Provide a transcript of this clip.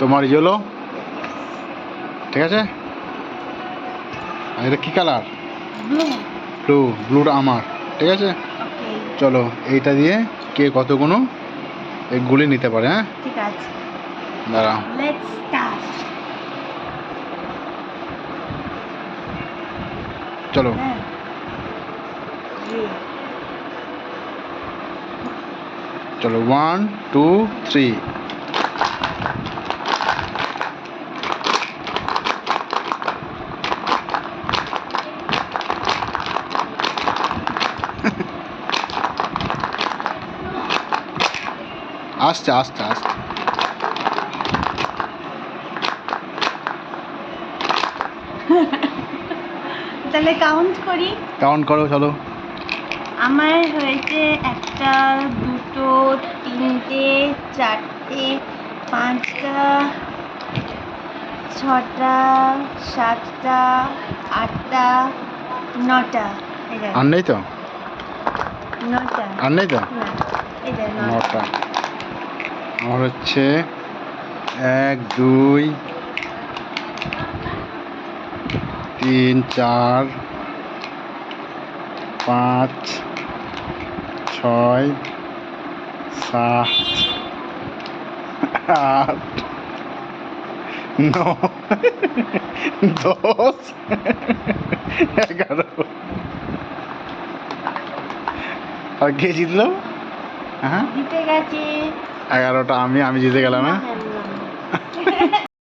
তোমার ইয়েলো ঠিক আছে? আর এটা কী কালার ব্লু ব্লু ব্লুটা আমার ঠিক আছে? চলো এইটা দিয়ে কে কতগুলো এই গুলি নিতে পারে হ্যাঁ? ঠিক আছে। দাঁড়াও। লেটস স্টার্ট চলো। হ্যাঁ। চলো ওয়ান টু থ্রি আস্তে আস্তে আস্তে তাহলে কাউন্ট করি। কাউন্ট করো চলো। আমার হয়েছে একটা দুটো তিনটে চারটে পাঁচটা ছটা সাতটা আটটা নটা। আর নেই তো? নটা। আর নেই তো? নটা। আমার হচ্ছে এক, দুই, তিন, চার, পাঁচ, ছয়, সাত, আট দশ, এগারো। আর কে জিতলো? হ্যাঁ? জিতে গেছে। এগারোটা আমি আমি জিতে গেলাম হ্যাঁ? হ্যাঁ,